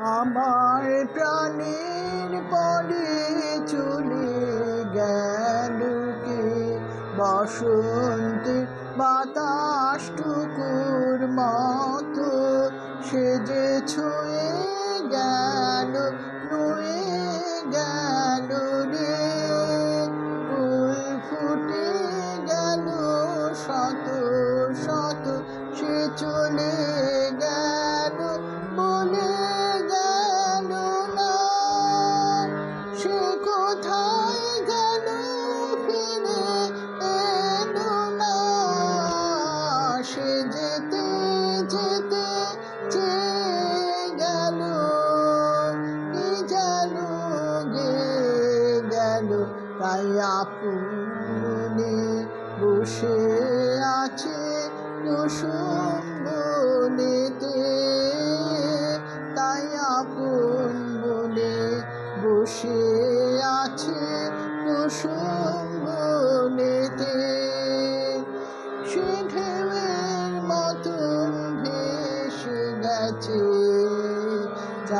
আমার প্রাণীর পরে চলে গেল কি? বসন্তের বাতাস টুকুর মতো সে যে ছুঁয়ে গেল, নুয়ে গেল রে। ফুল ফুটে গেল, শত শত সে চলে গেল। কোথায় গেল না। সে যেতে যেতে চেয়ে গেল গেল। তাই আপনি বসে আছে কুসুম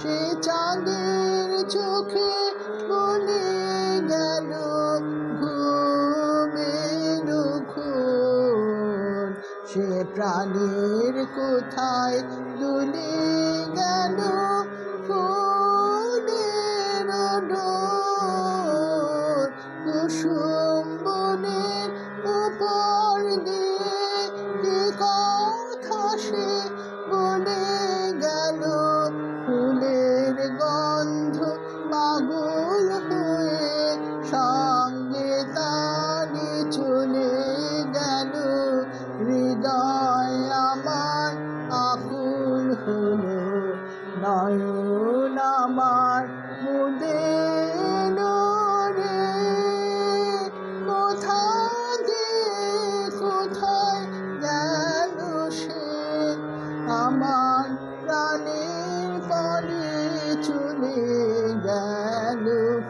সে চাঁদের চোখে বলে গেল ঘুমের সে প্রাণীর কোথায় দুলে গেল ফুলের কুসুম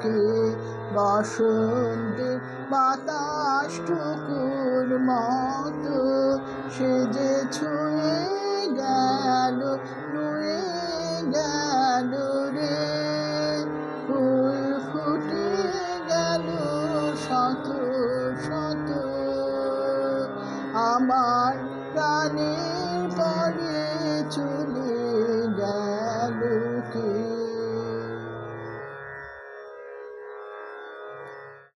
কে বসন্তের বাতাস টুকুর মতো। সে যে ছুঁয়ে গেল নুয়ে গেল রে। ফুল ফুটে গেল শত শত। আমার প্রাণের পরে চুল